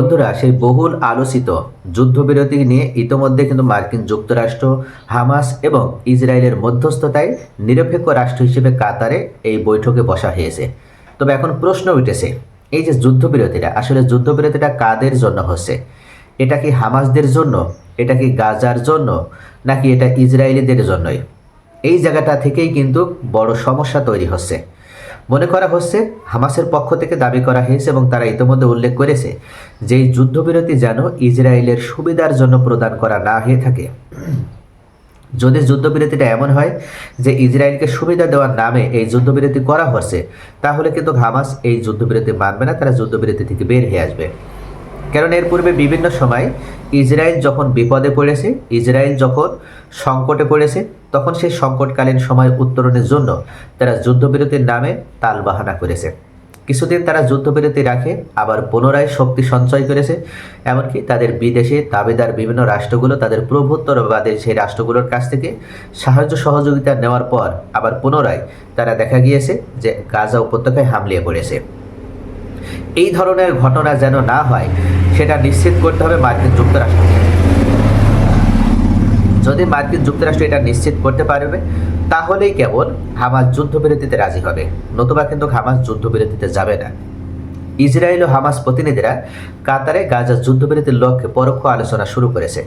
বন্ধুরা, সেই বহুল আলোচিত যুদ্ধবিরতি নিয়ে ইতোমধ্যে কিন্তু মার্কিন যুক্তরাষ্ট্র, হামাস এবং ইসরায়েলের মধ্যস্থতায় নিরপেক্ষ রাষ্ট্র হিসেবে কাতারে এই বৈঠকে বসা হয়েছে। তবে এখন প্রশ্ন উঠেছে, এই যে যুদ্ধবিরতিটা, আসলে যুদ্ধবিরতিটা কাদের জন্য হচ্ছে? এটা কি হামাসদের জন্য? এটা কি গাজার জন্য? নাকি এটা ইসরায়েলিদের জন্যই? এই জায়গাটা থেকেই কিন্তু বড় সমস্যা তৈরি হচ্ছে। মনে করা হচ্ছে হামাসের পক্ষ থেকে দাবি করা হয়েছে এবং তারা ইতিমধ্যে উল্লেখ করেছে যে এই যুদ্ধবিরতি যেন ইসরায়েলের সুবিধার জন্য প্রদান করা না হয়ে থাকে। যদি যুদ্ধবিরতিটা এমন হয় যে ইসরায়েলকে সুবিধা দেওয়ার নামে এই যুদ্ধবিরতি করা হচ্ছে, তাহলে কিন্তু হামাস এই যুদ্ধবিরতি মানবে না, তারা যুদ্ধবিরতি থেকে বের হয়ে আসবে। কারণ এর পূর্বে বিভিন্ন সময় ইসরায়েল যখন বিপদে পড়েছে, ইসরায়েল যখন সংকটে পড়েছে তখন সেই সংকটকালীন সময় উত্তরণের জন্য তারা যুদ্ধবিরতির নামে তালবাহানা করেছে। কিছুদিন তারা যুদ্ধবিরতি রাখে, আবার পুনরায় শক্তি সঞ্চয় করেছে। এমনকি তাদের বিদেশে দাবিদার বিভিন্ন রাষ্ট্রগুলো তাদের প্রভুত্ববাদের সেই রাষ্ট্রগুলোর কাছ থেকে সাহায্য সহযোগিতা নেওয়ার পর আবার পুনরায় তারা দেখা গিয়েছে যে গাজা উপত্যকায় হামলিয়ে পড়েছে। এই ধরনের ঘটনা যেন না হয়, সেটা নিশ্চিত করতে হবে মার্কিন যুক্তরাষ্ট্রকে। যদি মার্কিন যুক্তরাষ্ট্র এটা নিশ্চিত করতে পারবে, তাহলেই কেবল হামাস যুদ্ধবিরতিতে রাজি হবে। নতুবা কিন্তু হামাস যুদ্ধবিরতিতে যাবে না। ইসরায়েল ও হামাস প্রতিনিধিরা কাতারে গাজা যুদ্ধবিরতির লক্ষ্যে পরোক্ষ আলোচনা শুরু করেছে।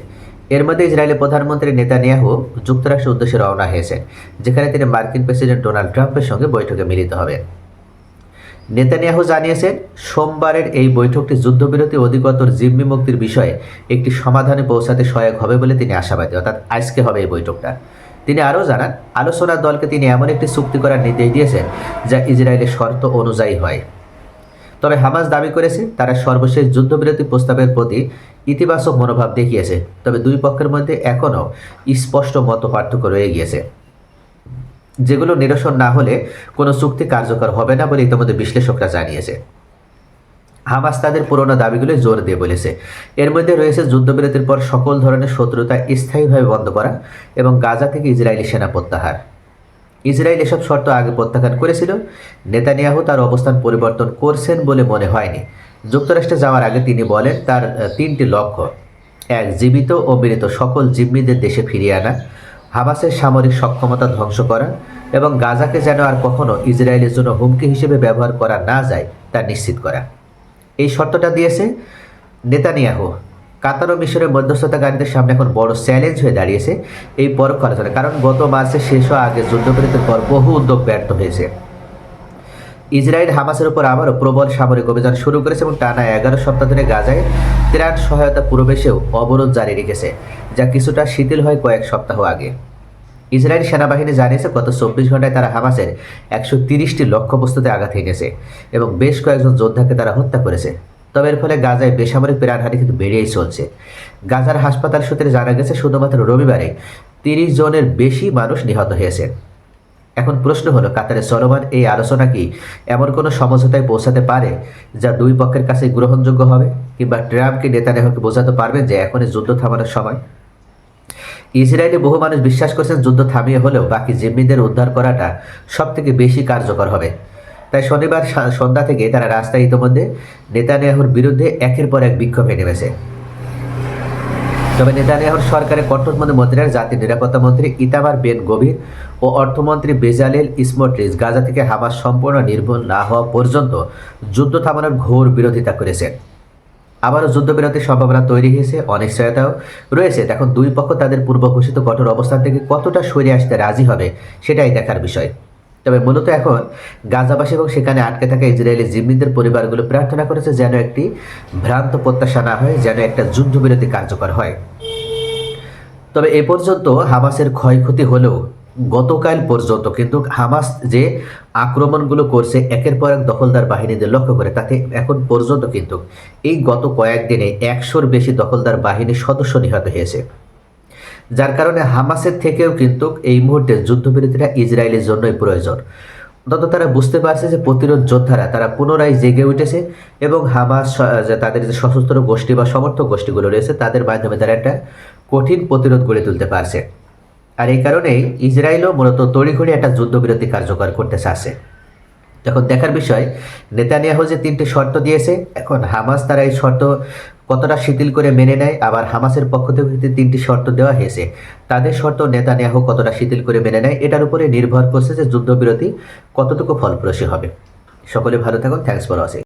এর মধ্যে ইসরায়েলের প্রধানমন্ত্রী নেতানিয়াহু যুক্তরাষ্ট্রের উদ্দেশ্যে রওনা হয়েছেন, যেখানে তিনি মার্কিন প্রেসিডেন্ট ডোনাল্ড ট্রাম্পের সঙ্গে বৈঠকে মিলিত হবেন। নেতানিয়াহু জানিয়েছেন, সোমবারের এই বৈঠকটি যুদ্ধবিরতি অধিকতর জিম্মি মুক্তির বিষয়ে একটি সমাধানে পৌঁছাতে সহায়ক হবে বলে তিনি আশাবাদী। অর্থাৎ আজকে হবে এই বৈঠকটা। তিনি আরও জানান, আলোচনার দলকে তিনি এমন একটি চুক্তি করার নির্দেশ দিয়েছেন যা ইসরায়েলের শর্ত অনুযায়ী হয়। তবে হামাস দাবি করেছে, তারা সর্বশেষ যুদ্ধবিরতি প্রস্তাবের প্রতি ইতিবাচক মনোভাব দেখিয়েছে, তবে দুই পক্ষের মধ্যে এখনও স্পষ্ট মত পার্থক্য রয়ে গিয়েছে। যেগুলো নিরসন না হলে কোনো চুক্তি কার্যকর হবে না বলে ইতিমধ্যে বিশ্লেষকরা জানিয়েছে। হামাস তাদের পুরোনো দাবিগুলো জোর দিয়ে বলেছে। এর মধ্যে রয়েছে যুদ্ধবিরতির পর সকল ধরনের শত্রুতা স্থায়ীভাবে বন্ধ করা এবং গাজা থেকে ইসরায়েলি সেনা প্রত্যাহার। ইসরায়েল এসব শর্ত আগে প্রত্যাখ্যান করেছিল। নেতানিয়াহু তার অবস্থান পরিবর্তন করছেন বলে মনে হয়নি। যুক্তরাষ্ট্রে যাওয়ার আগে তিনি বলেন, তার তিনটি লক্ষ্য, এক, জীবিত ও মৃত সকল জিম্মিদের দেশে ফিরিয়ে আনা। হামাসের সামরিক সক্ষমতা ধ্বংস করা এবং গাজাকে যেন আর কখনো ইসরায়েলের জন্য হুমকি হিসেবে ব্যবহার করা না যায়, তা নিশ্চিত করা। এই শর্তটা দিয়েছে নেতানিয়াহু। কাতার ও মিশরের মধ্যস্থতাকারীদের সামনে এখন বড় চ্যালেঞ্জ হয়ে দাঁড়িয়েছে এই পরোক্ষ আলোচনা। কারণ গত মাসে শেষ হওয়া আগে যুদ্ধবিরতির পর বহু উদ্যোগ ব্যর্থ হয়েছে। ইসরায়েল হামাসের উপর আবারও প্রবল সামরিক অভিযান শুরু করেছে এবং টানা এগারো সপ্তাহ ধরে গাজায় ত্রাণ সহায়তা প্রবেশেও অবরোধ জারি রেখেছে, যা কিছুটা শিথিল হয় কয়েক সপ্তাহ আগে। ইসরায়েল সেনাবাহিনী জানিয়েছে, গত চব্বিশ ঘন্টায় তারা হামাসের একশো তিরিশটি লক্ষ্যবস্তুতে আঘাত হেনেছে এবং বেশ কয়েকজন যোদ্ধাকে তারা হত্যা করেছে। তবে এর ফলে গাজায় বেসামরিক প্রাণহানি কিন্তু বেড়েই চলছে। গাজার হাসপাতাল সূত্রে জানা গেছে, শুধুমাত্র রবিবারে তিরিশ জনের বেশি মানুষ নিহত হয়েছে। এখন প্রশ্ন হলো কাতারের চলমান এই আলোচনা কি এমন কোনো সমঝোতায় পৌঁছাতে পারে যা দুই পক্ষের কাছে গ্রহণযোগ্য হবে? কিংবা ট্রাম্পকে নেতানিয়াহুকে বোঝাতে পারবেন যে এখন এই যুদ্ধ থামানোর সময়? ইসরায়েলে বহু মানুষ বিশ্বাস করছেন যুদ্ধ থামিয়ে হলেও বাকি জিম্মিদের উদ্ধার করাটা সব থেকে বেশি কার্যকর হবে। তাই শনিবার সন্ধ্যা থেকে তারা রাস্তায় ইতিমধ্যে নেতানিয়াহুর বিরুদ্ধে একের পর এক বিক্ষোভে নেমেছে। তবে নেতানিয়াহুর সরকারের কট্টরপন্থী মন্ত্রীরা জাতির নিরাপত্তা মন্ত্রী ইতামার বেন গভীর ও অর্থমন্ত্রী বেজালেল ইসমোট্রিস গাজা থেকে হামাস সম্পূর্ণ নির্মূল না হওয়া পর্যন্ত যুদ্ধ থামানোর ঘোর বিরোধিতা করেছেন। আবারও যুদ্ধবিরতির সম্ভাবনা তৈরি হয়েছে, অনিশ্চয়তাও রয়েছে। এখন দুই পক্ষ তাদের পূর্ব ঘোষিত কঠোর অবস্থান থেকে কতটা সরে আসতে রাজি হবে, সেটাই দেখার বিষয়। তবে মূলত এখন গাজাবাসী এবং সেখানে আটকে থাকা ইসরায়েলি জিম্মিদের পরিবারগুলো প্রার্থনা করেছে যেন একটি ভ্রান্ত প্রত্যাশা না হয়, যেন একটা যুদ্ধবিরতি কার্যকর হয়। তবে এ পর্যন্ত হামাসের ক্ষয়ক্ষতি হলেও গতকাল পর্যন্ত কিন্তু হামাস যে আক্রমণগুলো করছে, একের পর এক দখলদার বাহিনীদের লক্ষ্য করে, তাতে এখন পর্যন্ত কিন্তু এই গত কয়েকদিনে একশোর বেশি দখলদার বাহিনীর সদস্য নিহত হয়েছে। যার কারণে হামাসের থেকেও কিন্তু এই মুহূর্তে যুদ্ধবিরতিটা ইসরায়েলের জন্যই প্রয়োজন। অন্তত তারা বুঝতে পারছে যে প্রতিরোধ যোদ্ধারা, তারা পুনরায় জেগে উঠেছে এবং হামাস তাদের যে সশস্ত্র গোষ্ঠী বা সমর্থক গোষ্ঠীগুলো রয়েছে, তাদের মাধ্যমে তারা একটা কঠিন প্রতিরোধ গড়ে তুলতে পারছে। আর এই কারণেই ইসরায়েলও মূলত তড়িঘড়ি একটা যুদ্ধবিরতি কার্যকর করতে চাচ্ছে। এখন দেখার বিষয়, নেতানিয়াহু যে তিনটি শর্ত দিয়েছে, এখন হামাস তারা এই শর্ত কতটা শিথিল করে মেনে নেয়, আবার হামাসের পক্ষ থেকে তিনটি শর্ত দেওয়া হয়েছে। তাদের শর্ত নেতানিয়াহু কতটা শিথিল করে মেনে নেয়, এটার উপরে নির্ভর করছে যে যুদ্ধবিরতি কতটুকু ফলপ্রসূ হবে। সকলে ভালো থাকুন থ্যাংকস ফর ওয়াচিং